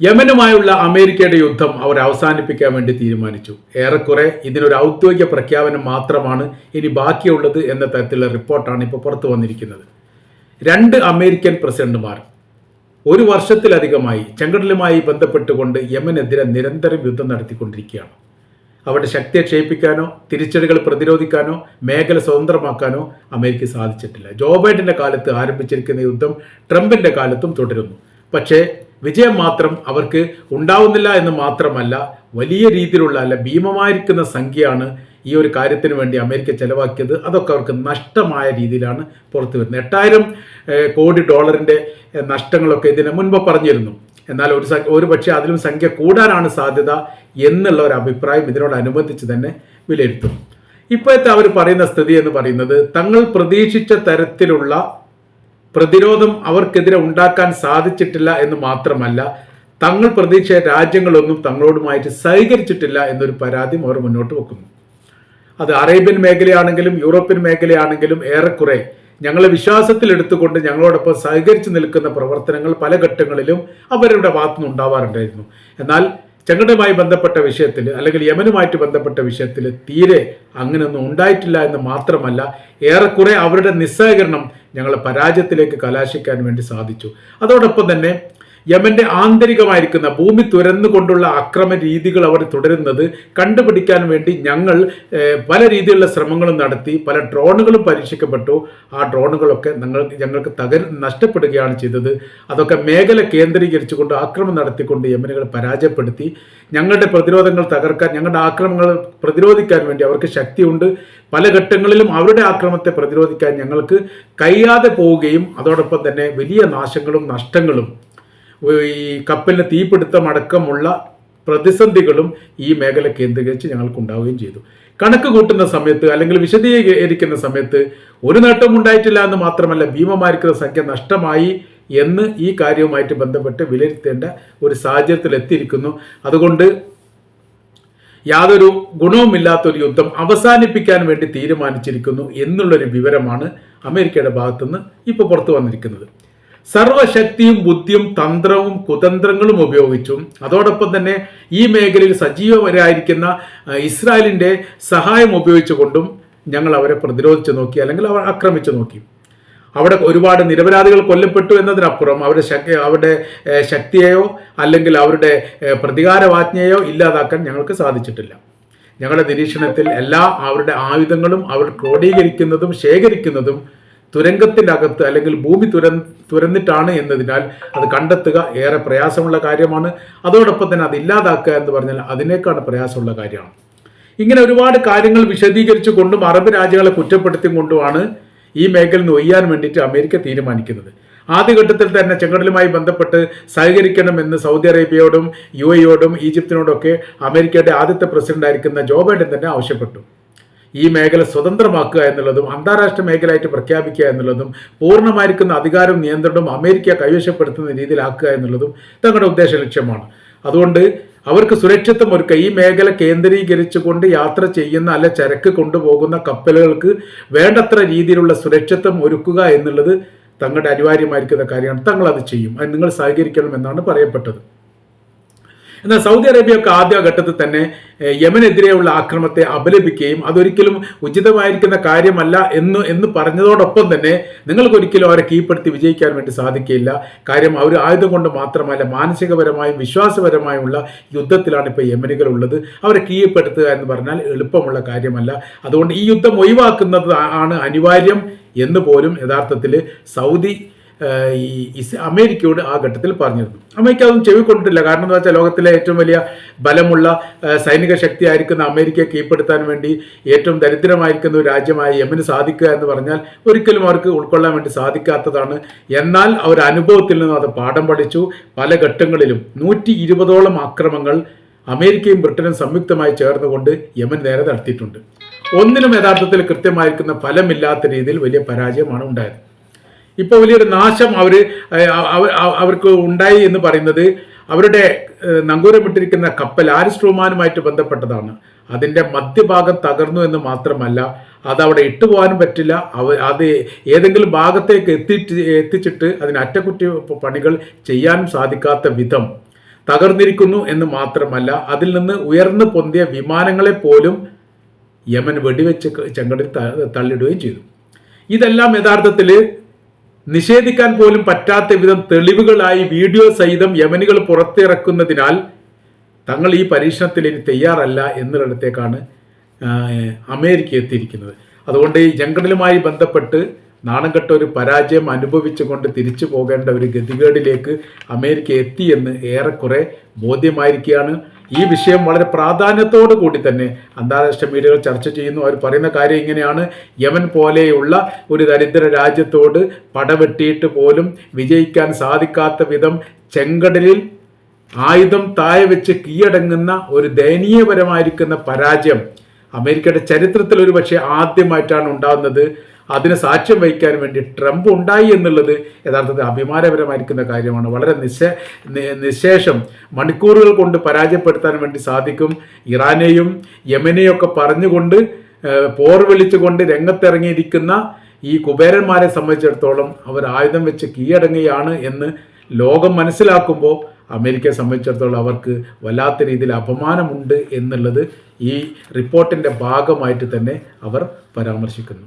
യമനുമായുള്ള അമേരിക്കയുടെ യുദ്ധം അവർ അവസാനിപ്പിക്കാൻ വേണ്ടി തീരുമാനിച്ചു. ഏറെക്കുറെ ഇതിനൊരു ഔദ്യോഗിക പ്രഖ്യാപനം മാത്രമാണ് ഇനി ബാക്കിയുള്ളത് എന്ന തരത്തിലുള്ള റിപ്പോർട്ടാണ് ഇപ്പോൾ പുറത്തു വന്നിരിക്കുന്നത്. രണ്ട് അമേരിക്കൻ പ്രസിഡന്റുമാർ ഒരു വർഷത്തിലധികമായി ചെങ്കടലുമായി ബന്ധപ്പെട്ടുകൊണ്ട് യമനെതിരെ നിരന്തരം യുദ്ധം നടത്തിക്കൊണ്ടിരിക്കുകയാണ്. അവരുടെ ശക്തിയെ ക്ഷയിപ്പിക്കാനോ തിരിച്ചടികൾ പ്രതിരോധിക്കാനോ മേഖല സ്വതന്ത്രമാക്കാനോ അമേരിക്ക സാധിച്ചിട്ടില്ല. ജോ ബൈഡന്റെ കാലത്ത് ആരംഭിച്ചിരിക്കുന്ന യുദ്ധം ട്രംപിന്റെ കാലത്തും തുടരുന്നു. പക്ഷേ വിജയം മാത്രം അവർക്ക് ഉണ്ടാവുന്നില്ല എന്ന് മാത്രമല്ല വലിയ രീതിയിലുള്ള അല്ല ഭീമമായിരിക്കുന്ന സംഖ്യയാണ് ഈ ഒരു കാര്യത്തിന് വേണ്ടി അമേരിക്ക ചെലവാക്കിയത്. അതൊക്കെ അവർക്ക് നഷ്ടമായ രീതിയിലാണ് പുറത്തു വരുന്നത്. എട്ടായിരം കോടി ഡോളറിന്റെ നഷ്ടങ്ങളൊക്കെ ഇതിന് മുൻപ് പറഞ്ഞിരുന്നു. എന്നാൽ ഒരു ഒരു പക്ഷേ അതിലും സംഖ്യ കൂടാനാണ് സാധ്യത എന്നുള്ള ഒരു അഭിപ്രായം ഇതിനോടനുബന്ധിച്ച് തന്നെ വിലയിരുത്തും ഇപ്പോഴത്തെ അവർ പറയുന്ന സ്ഥിതി എന്ന് പറയുന്നത് തങ്ങൾ പ്രതീക്ഷിച്ച തരത്തിലുള്ള പ്രതിരോധം അവർക്കെതിരെ ഉണ്ടാക്കാൻ സാധിച്ചിട്ടില്ല എന്ന് മാത്രമല്ല തങ്ങൾ പ്രതീക്ഷിച്ച രാജ്യങ്ങളൊന്നും തങ്ങളോടുമായിട്ട് സഹകരിച്ചിട്ടില്ല എന്നൊരു പരാതിയും അവർ മുന്നോട്ട് വെക്കുന്നു. അത് അറേബ്യൻ മേഖലയാണെങ്കിലും യൂറോപ്യൻ മേഖലയാണെങ്കിലും ഏറെക്കുറെ ഞങ്ങളെ വിശ്വാസത്തിൽ എടുത്തുകൊണ്ട് ഞങ്ങളോടൊപ്പം സഹകരിച്ചു നിൽക്കുന്ന പ്രവർത്തനങ്ങൾ പല ഘട്ടങ്ങളിലും അവരുടെ ഭാഗത്തുനിന്ന് ഉണ്ടാവാറുണ്ടായിരുന്നു. എന്നാൽ ചെങ്കടയുമായി ബന്ധപ്പെട്ട വിഷയത്തിൽ അല്ലെങ്കിൽ യമനുമായിട്ട് ബന്ധപ്പെട്ട വിഷയത്തിൽ തീരെ അങ്ങനെയൊന്നും ഉണ്ടായിട്ടില്ല എന്ന് മാത്രമല്ല ഏറെക്കുറെ അവരുടെ നിസ്സഹകരണം ഞങ്ങളെ പരാജയത്തിലേക്ക് കലാശിക്കാൻ വേണ്ടി സാധിച്ചു. അതോടൊപ്പം തന്നെ യമന്റെ ആന്തരികമായിരിക്കുന്ന ഭൂമി തുരന്നുകൊണ്ടുള്ള അക്രമ രീതികൾ അവർ തുടരുന്നത് കണ്ടുപിടിക്കാൻ വേണ്ടി ഞങ്ങൾ പല രീതിയിലുള്ള ശ്രമങ്ങളും നടത്തി പല ഡ്രോണുകളും പരീക്ഷിക്കപ്പെട്ടു. ആ ഡ്രോണുകളൊക്കെ ഞങ്ങൾ ഞങ്ങൾക്ക് തകർ നഷ്ടപ്പെടുകയാണ് ചെയ്തത്. അതൊക്കെ മേഖല കേന്ദ്രീകരിച്ചുകൊണ്ട് ആക്രമണം നടത്തിക്കൊണ്ട് യമനുകൾ പരാജയപ്പെടുത്തി. ഞങ്ങളുടെ പ്രതിരോധങ്ങൾ തകർക്കാൻ ഞങ്ങളുടെ ആക്രമങ്ങൾ പ്രതിരോധിക്കാൻ വേണ്ടി അവർക്ക് ശക്തിയുണ്ട്. പല ഘട്ടങ്ങളിലും അവരുടെ ആക്രമത്തെ പ്രതിരോധിക്കാൻ ഞങ്ങൾക്ക് കഴിയാതെ പോവുകയും അതോടൊപ്പം തന്നെ വലിയ നാശങ്ങളും നഷ്ടങ്ങളും ഈ കപ്പലിന് തീപിടുത്തം അടക്കമുള്ള പ്രതിസന്ധികളും ഈ മേഖല കേന്ദ്രീകരിച്ച് ഞങ്ങൾക്ക് ഉണ്ടാവുകയും ചെയ്തു. കണക്ക് കൂട്ടുന്ന സമയത്ത് അല്ലെങ്കിൽ വിശദീകരിക്കുന്ന സമയത്ത് ഒരു നേട്ടവും ഉണ്ടായിട്ടില്ല എന്ന് മാത്രമല്ല ഭീമമായിരിക്കുന്ന സംഖ്യ നഷ്ടമായി എന്ന് ഈ കാര്യവുമായിട്ട് ബന്ധപ്പെട്ട് വിലയിരുത്തേണ്ട ഒരു സാഹചര്യത്തിൽ എത്തിയിരിക്കുന്നു. അതുകൊണ്ട് യാതൊരു ഗുണവുമില്ലാത്തൊരു യുദ്ധം അവസാനിപ്പിക്കാൻ വേണ്ടി തീരുമാനിച്ചിരിക്കുന്നു എന്നുള്ളൊരു വിവരമാണ് അമേരിക്കയുടെ ഭാഗത്തുനിന്ന് ഇപ്പോൾ പുറത്തു വന്നിരിക്കുന്നത്. സർവശക്തിയും ബുദ്ധിയും തന്ത്രവും കുതന്ത്രങ്ങളും ഉപയോഗിച്ചും അതോടൊപ്പം തന്നെ ഈ മേഖലയിൽ സജീവരായിരിക്കുന്ന ഇസ്രായേലിന്റെ സഹായം ഉപയോഗിച്ചുകൊണ്ടും ഞങ്ങൾ അവരെ പ്രതിരോധിച്ചു നോക്കി അല്ലെങ്കിൽ അവർ ആക്രമിച്ചു നോക്കി. അവിടെ ഒരുപാട് നിരപരാധികൾ കൊല്ലപ്പെട്ടു എന്നതിനപ്പുറം അവരുടെ ശക്തി അവരുടെ ശക്തിയെയോ അല്ലെങ്കിൽ അവരുടെ പ്രതികാരവാജ്ഞയോ ഇല്ലാതാക്കാൻ ഞങ്ങൾക്ക് സാധിച്ചിട്ടില്ല. ഞങ്ങളുടെ നിരീക്ഷണത്തിൽ എല്ലാ അവരുടെ ആയുധങ്ങളും അവർ ക്രോഡീകരിക്കുന്നതും ശേഖരിക്കുന്നതും തുരങ്കത്തിന്റെ അകത്ത് അല്ലെങ്കിൽ ഭൂമി തുര തുരന്നിട്ടാണ് എന്നതിനാൽ അത് കണ്ടെത്തുക ഏറെ പ്രയാസമുള്ള കാര്യമാണ്. അതോടൊപ്പം തന്നെ അത് ഇല്ലാതാക്കുക എന്ന് പറഞ്ഞാൽ അതിനേക്കാണ് പ്രയാസമുള്ള കാര്യമാണ്. ഇങ്ങനെ ഒരുപാട് കാര്യങ്ങൾ വിശദീകരിച്ചു കൊണ്ടും അറബ് രാജ്യങ്ങളെ കുറ്റപ്പെടുത്തിയും കൊണ്ടുമാണ് ഈ മേഖലയിൽ നിന്ന് ഒയ്യാൻ വേണ്ടിയിട്ട് അമേരിക്ക തീരുമാനിക്കുന്നത്. ആദ്യഘട്ടത്തിൽ തന്നെ ചെങ്കടലുമായി ബന്ധപ്പെട്ട് സഹകരിക്കണമെന്ന് സൗദി അറേബ്യയോടും യു എയോടും ഈജിപ്തിനോടൊക്കെ അമേരിക്കയുടെ ആദ്യത്തെ പ്രസിഡന്റായിരിക്കുന്ന ജോ ബൈഡൻ തന്നെ ആവശ്യപ്പെട്ടു. ഈ മേഖല സ്വതന്ത്രമാക്കുക എന്നുള്ളതും അന്താരാഷ്ട്ര മേഖലയായിട്ട് പ്രഖ്യാപിക്കുക എന്നുള്ളതും പൂർണമായിരിക്കുന്ന അധികാരം നിയന്ത്രണവും അമേരിക്ക കൈവശപ്പെടുത്തുന്ന രീതിയിലാക്കുക എന്നുള്ളതും തങ്ങളുടെ ഉദ്ദേശ ലക്ഷ്യമാണ്. അതുകൊണ്ട് അവർക്ക് സുരക്ഷിതം ഒരുക്കുക. ഈ മേഖല കേന്ദ്രീകരിച്ചുകൊണ്ട് യാത്ര ചെയ്യുന്ന അല്ല ചരക്ക് കൊണ്ടുപോകുന്ന കപ്പലുകൾക്ക് വേണ്ടത്ര രീതിയിലുള്ള സുരക്ഷിതം ഒരുക്കുക എന്നുള്ളത് തങ്ങളുടെ അനിവാര്യമായിരിക്കുന്ന കാര്യമാണ്. തങ്ങൾ അത് ചെയ്യും. അത് നിങ്ങൾ സഹകരിക്കണം എന്നാണ് പറയപ്പെട്ടത്. എന്നാൽ സൗദി അറേബ്യയൊക്കെ ആദ്യ ഘട്ടത്തിൽ തന്നെ യമനെതിരെയുള്ള ആക്രമണത്തെ അപലപിക്കുകയും അതൊരിക്കലും ഉചിതമായിരിക്കുന്ന കാര്യമല്ല എന്ന് എന്ന് പറഞ്ഞതോടൊപ്പം തന്നെ നിങ്ങൾക്കൊരിക്കലും അവരെ കീഴ്പ്പെടുത്തി വിജയിക്കാൻ വേണ്ടി സാധിക്കില്ല കാര്യം അവർ ആയുധം കൊണ്ട് മാത്രമല്ല മാനസികപരമായും വിശ്വാസപരമായുമുള്ള യുദ്ധത്തിലാണ് ഇപ്പോൾ യമനികൾ ഉള്ളത് അവരെ കീഴ്പ്പെടുത്തുക എന്ന് പറഞ്ഞാൽ എളുപ്പമുള്ള കാര്യമല്ല. അതുകൊണ്ട് ഈ യുദ്ധം ഒഴിവാക്കുന്നത് ആണ് അനിവാര്യം എന്ന് പോലും യഥാർത്ഥത്തിൽ സൗദി ഈ അമേരിക്കയോട് ആ ഘട്ടത്തിൽ പറഞ്ഞിരുന്നു. അമേരിക്ക അതൊന്നും ചെവിക്കൊണ്ടിട്ടില്ല. കാരണം എന്ന് വെച്ചാൽ ലോകത്തിലെ ഏറ്റവും വലിയ ബലമുള്ള സൈനിക ശക്തിയായിരിക്കുന്ന അമേരിക്കയെ കീഴ്പ്പെടുത്താൻ വേണ്ടി ഏറ്റവും ദരിദ്രമായിരിക്കുന്ന ഒരു രാജ്യമായ യമന് സാധിക്കുക എന്ന് പറഞ്ഞാൽ ഒരിക്കലും അവർക്ക് ഉൾക്കൊള്ളാൻ വേണ്ടി സാധിക്കാത്തതാണ്. എന്നാൽ അവർ അനുഭവത്തിൽ നിന്നും അത് പാഠം പഠിച്ചു. പല ഘട്ടങ്ങളിലും നൂറ്റി ഇരുപതോളം ആക്രമങ്ങൾ അമേരിക്കയും ബ്രിട്ടനും സംയുക്തമായി ചേർന്നുകൊണ്ട് യമൻ നേരെ നടത്തിയിട്ടുണ്ട്. ഒന്നിനും യഥാർത്ഥത്തിൽ കൃത്യമായിരിക്കുന്ന ഫലമില്ലാത്ത രീതിയിൽ വലിയ പരാജയമാണ് ഉണ്ടായത്. ഇപ്പോൾ വലിയൊരു നാശം അവർ അവർക്ക് ഉണ്ടായി എന്ന് പറയുന്നത് അവരുടെ നങ്കൂരമിട്ടിരിക്കുന്ന കപ്പൽ ആരിസ്ട്രോമാനുമായിട്ട് ബന്ധപ്പെട്ടതാണ്. അതിന്റെ മധ്യഭാഗം തകർന്നു എന്ന് മാത്രമല്ല അത് അവിടെ ഇട്ടുപോകാനും പറ്റില്ല. അവ അത് ഏതെങ്കിലും ഭാഗത്തേക്ക് എത്തിച്ച് എത്തിച്ചിട്ട് അതിന് അറ്റകുറ്റി പണികൾ ചെയ്യാനും സാധിക്കാത്ത വിധം തകർന്നിരിക്കുന്നു എന്ന് മാത്രമല്ല അതിൽ നിന്ന് ഉയർന്നു പൊന്തിയ വിമാനങ്ങളെ പോലും യമൻ വെടിവെച്ച് ചെങ്കടൽ തള്ളിടുകയും ചെയ്തു. ഇതെല്ലാം യഥാർത്ഥത്തിൽ നിഷേധിക്കാൻ പോലും പറ്റാത്ത വിധം തെളിവുകളായി വീഡിയോ സഹിതം യമനികൾ പുറത്തിറക്കുന്നതിനാൽ തങ്ങൾ ഈ പരീക്ഷണത്തിൽ ഇനി തയ്യാറല്ല എന്നിടത്തേക്കാണ് അമേരിക്ക എത്തിയിരിക്കുന്നത്. അതുകൊണ്ട് ഈ ജങ്കടലുമായി ബന്ധപ്പെട്ട് നാണം കെട്ട ഒരു പരാജയം അനുഭവിച്ചുകൊണ്ട് തിരിച്ചു പോകേണ്ട ഒരു ഗതികേടിലേക്ക് അമേരിക്ക എത്തിയെന്ന് ഏറെക്കുറെ ബോധ്യമായിരിക്കുകയാണ്. ഈ വിഷയം വളരെ പ്രാധാന്യത്തോടു കൂടി തന്നെ അന്താരാഷ്ട്ര മീഡിയകൾ ചർച്ച ചെയ്യുന്നു. അവർ പറയുന്ന കാര്യം ഇങ്ങനെയാണ്. യമൻ പോലെയുള്ള ഒരു ദരിദ്ര രാജ്യത്തോട് പടവെട്ടിയിട്ട് പോലും വിജയിക്കാൻ സാധിക്കാത്ത വിധം ചെങ്കടലിൽ ആയുധം താഴെ വെച്ച് കീഴടങ്ങുന്ന ഒരു ദയനീയപരമായിരിക്കുന്ന പരാജയം അമേരിക്കയുടെ ചരിത്രത്തിൽ ഒരു പക്ഷേ ആദ്യമായിട്ടാണ് ഉണ്ടാകുന്നത്. അതിന് സാക്ഷ്യം വഹിക്കാൻ വേണ്ടി ട്രംപ് ഉണ്ടായി എന്നുള്ളത് യഥാർത്ഥത്തിൽ അഭിമാനപരമായിരിക്കുന്ന കാര്യമാണ്. വളരെ നിശ നിശേഷം മണിക്കൂറുകൾ കൊണ്ട് പരാജയപ്പെടുത്താൻ വേണ്ടി സാധിക്കും. ഇറാനെയും യമനെയും ഒക്കെ പറഞ്ഞുകൊണ്ട് പോർ വിളിച്ചുകൊണ്ട് രംഗത്തിറങ്ങിയിരിക്കുന്ന ഈ കുബേരന്മാരെ സംബന്ധിച്ചിടത്തോളം അവർ ആയുധം വെച്ച് കീഴടങ്ങുകയാണ് എന്ന് ലോകം മനസ്സിലാക്കുമ്പോൾ അമേരിക്കയെ സംബന്ധിച്ചിടത്തോളം അവർക്ക് വല്ലാത്ത രീതിയിൽ അപമാനമുണ്ട് എന്നുള്ളത് ഈ റിപ്പോർട്ടിന്റെ ഭാഗമായിട്ട് തന്നെ അവർ പരാമർശിക്കുന്നു.